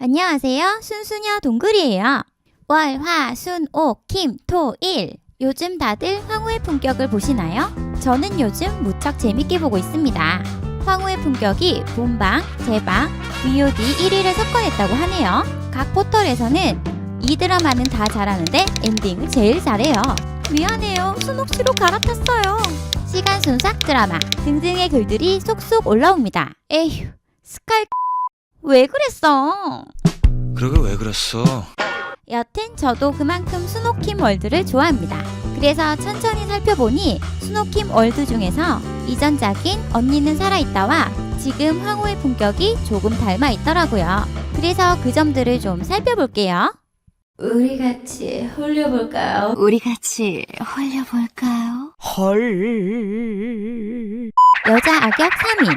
안녕하세요. 순수녀 동글이에요. 월, 화, 순, 옥, 김, 토, 일. 요즘 다들 황후의 품격을 보시나요? 저는 요즘 무척 재밌게 보고 있습니다. 황후의 품격이 본방, 재방, VOD 1위를 석권했다고 하네요. 각 포털에서는 이 드라마는 다 잘하는데 엔딩을 제일 잘해요. 미안해요. 순옥씨로 갈아탔어요. 시간 순삭 드라마 등등의 글들이 쏙쏙 올라옵니다. 에휴, 스칼 왜 그랬어? 그러게 왜 그랬어? 여튼 저도 그만큼 스노킴 월드를 좋아합니다. 그래서 천천히 살펴보니 스노킴 월드 중에서 이전작인 언니는 살아있다와 지금 황후의 품격이 조금 닮아 있더라고요. 그래서 그 점들을 좀 살펴볼게요. 우리 같이 홀려볼까요? 우리 같이 홀려볼까요? 헐. 여자 악역 3인.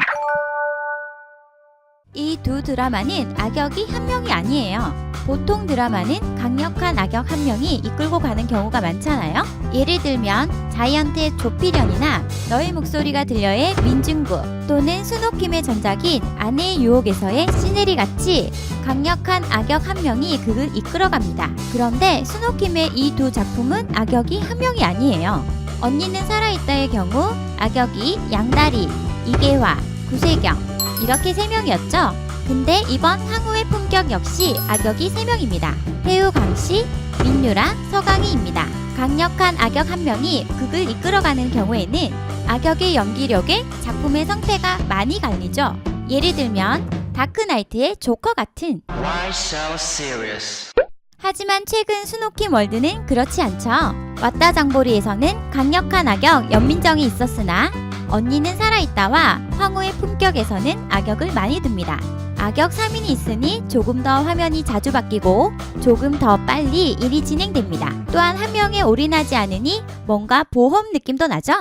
이 두 드라마는 악역이 한 명이 아니에요. 보통 드라마는 강력한 악역 한 명이 이끌고 가는 경우가 많잖아요. 예를 들면 자이언트의 조필연이나 너의 목소리가 들려의 민중구 또는 스노킴의 전작인 아내의 유혹에서의 시네리 같이 강력한 악역 한 명이 극을 이끌어갑니다. 그런데 스노킴의 이 두 작품은 악역이 한 명이 아니에요. 언니는 살아있다의 경우 악역이 양다리, 이계화, 구세경 이렇게 세 명이었죠. 근데 이번 황후의 품격 역시 악역이 세 명입니다. 태우 강씨, 민유라, 서강희입니다. 강력한 악역 한 명이 극을 이끌어가는 경우에는 악역의 연기력에 작품의 성패가 많이 갈리죠. 예를 들면 다크나이트의 조커 같은? 하지만 최근 스노킴 월드는 그렇지 않죠. 왔다 장보리에서는 강력한 악역 연민정이 있었으나 언니는 살아있다와 황후의 품격에서는 악역을 많이 둡니다. 악역 3인이 있으니 조금 더 화면이 자주 바뀌고 조금 더 빨리 일이 진행됩니다. 또한 한 명에 올인하지 않으니 뭔가 보험 느낌도 나죠?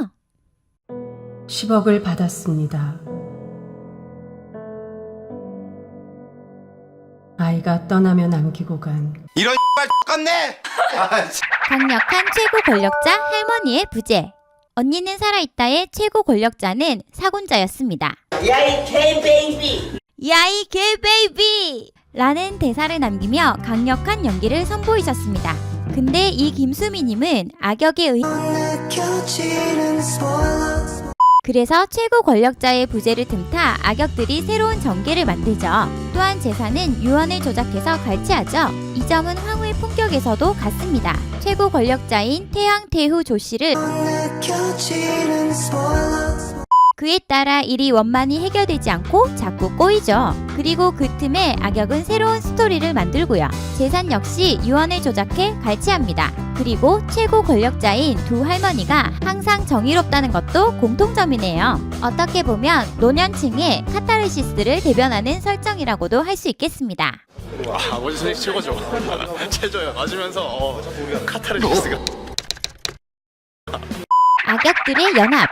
10억을 받았습니다. 아이가 떠나며 남기고 간 이런 말 똑같네. 강력한 최고 권력자 할머니의 부재. 언니는 살아있다의 최고 권력자는 사군자였습니다. 야이 개 베이비 야이 개 베이비! 라는 대사를 남기며 강력한 연기를 선보이셨습니다. 근데 이 김수미님은 악역에 의 그래서 최고 권력자의 부재를 틈타 악역들이 새로운 전개를 만들죠. 또한 재산은 유언을 조작해서 갈취하죠. 이 점은 황후의 품격에서도 같습니다. 최고 권력자인 태양 태후 조 씨를 그에 따라 일이 원만히 해결되지 않고 자꾸 꼬이죠. 그리고 그 틈에 악역은 새로운 스토리를 만들고요. 재산 역시 유언을 조작해 갈취합니다. 그리고 최고 권력자인 두 할머니가 항상 정의롭다는 것도 공통점이네요. 어떻게 보면 노년층의 카타르시스를 대변하는 설정이라고도 할 수 있겠습니다. 와 아버지 선생 최고죠 최저요 맞으면서 어, 카타르시스가 악역들의 연합.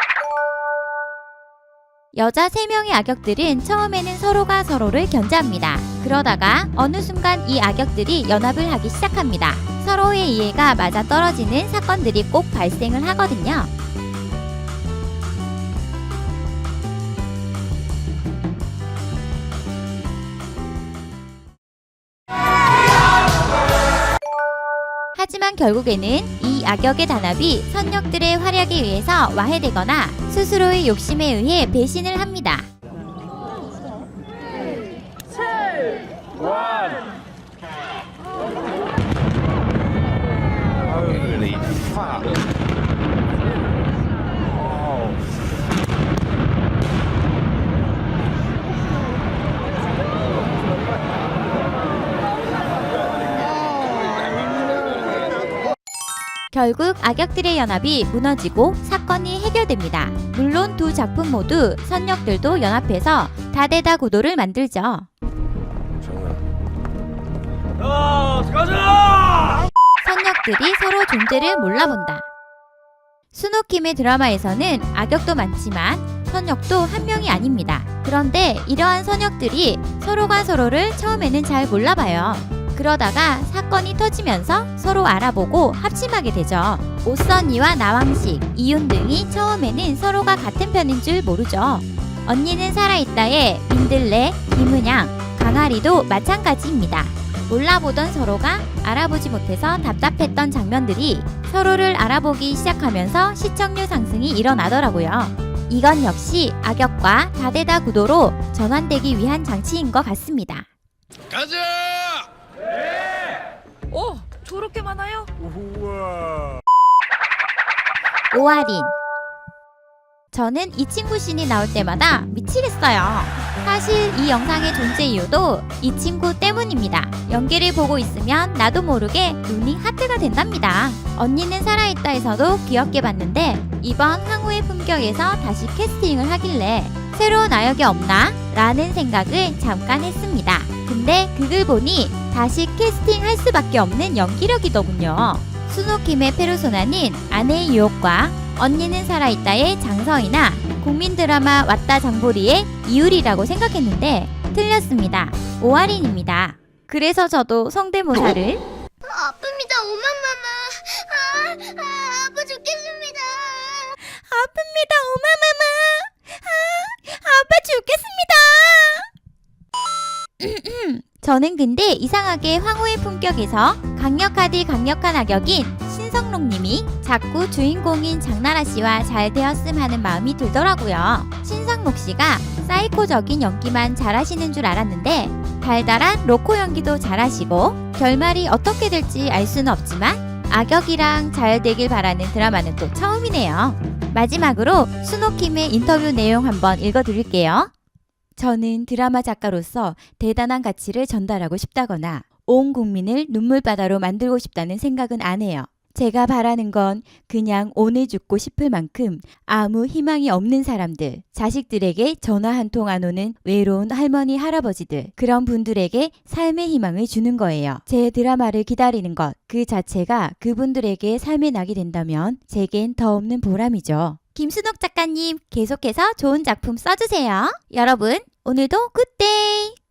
여자 3명의 악역들은 처음에는 서로가 서로를 견제합니다. 그러다가 어느 순간 이 악역들이 연합을 하기 시작합니다. 서로의 이해가 맞아 떨어지는 사건들이 꼭 발생을 하거든요. 하지만 결국에는 이 악역의 단합이 선역들의 활약에 의해서 와해되거나 스스로의 욕심에 의해 배신을 합니다. 결국 악역들의 연합이 무너지고 사건이 해결됩니다. 물론 두 작품 모두 선역들도 연합해서 다대다 구도를 만들죠. 선역들이 서로 존재를 몰라본다. 스노킴의 드라마에서는 악역도 많지만 선역도 한 명이 아닙니다. 그런데 이러한 선역들이 서로가 서로를 처음에는 잘 몰라봐요. 그러다가 사건이 터지면서 서로 알아보고 합심하게 되죠. 오선이와 나왕식, 이윤 등이 처음에는 서로가 같은 편인 줄 모르죠. 언니는 살아있다에 민들레, 김은양, 강아리도 마찬가지입니다. 몰라보던 서로가 알아보지 못해서 답답했던 장면들이 서로를 알아보기 시작하면서 시청률 상승이 일어나더라고요. 이건 역시 악역과 다대다 구도로 전환되기 위한 장치인 것 같습니다. 가자! 오, 저렇게 많아요? 오아린 저는 이 친구 씬이 나올 때마다 미치겠어요. 사실 이 영상의 존재 이유도 이 친구 때문입니다. 연기를 보고 있으면 나도 모르게 눈이 하트가 된답니다. 언니는 살아있다에서도 귀엽게 봤는데 이번 항우의 품격에서 다시 캐스팅을 하길래 새로운 아역이 없나? 라는 생각을 잠깐 했습니다. 근데 그걸 보니 다시 캐스팅할 수밖에 없는 연기력이더군요. 수노킴의 페르소나는 아내의 유혹과 언니는 살아있다의 장서이나 국민 드라마 왔다 장보리의 이율이라고 생각했는데 틀렸습니다. 오아린입니다. 그래서 저도 성대모사를 아픕니다, 오마마마. 아, 아, 아파 죽겠습니다. 아픕니다, 오마마마. 아, 아파 죽겠습니다. 저는 근데 이상하게 황후의 품격에서 강력하디 강력한 악역인 신성록님이 자꾸 주인공인 장나라 씨와 잘 되었음 하는 마음이 들더라고요. 신성록 씨가 사이코적인 연기만 잘하시는 줄 알았는데 달달한 로코 연기도 잘하시고 결말이 어떻게 될지 알 수는 없지만 악역이랑 잘 되길 바라는 드라마는 또 처음이네요. 마지막으로 수노킴의 인터뷰 내용 한번 읽어드릴게요. 저는 드라마 작가로서 대단한 가치를 전달하고 싶다거나 온 국민을 눈물바다로 만들고 싶다는 생각은 안 해요. 제가 바라는 건 그냥 오늘 죽고 싶을 만큼 아무 희망이 없는 사람들, 자식들에게 전화 한 통 안 오는 외로운 할머니, 할아버지들, 그런 분들에게 삶의 희망을 주는 거예요. 제 드라마를 기다리는 것, 그 자체가 그분들에게 삶의 낙이 된다면 제겐 더 없는 보람이죠. 김순옥 작가님, 계속해서 좋은 작품 써주세요. 여러분, 오늘도 굿데이!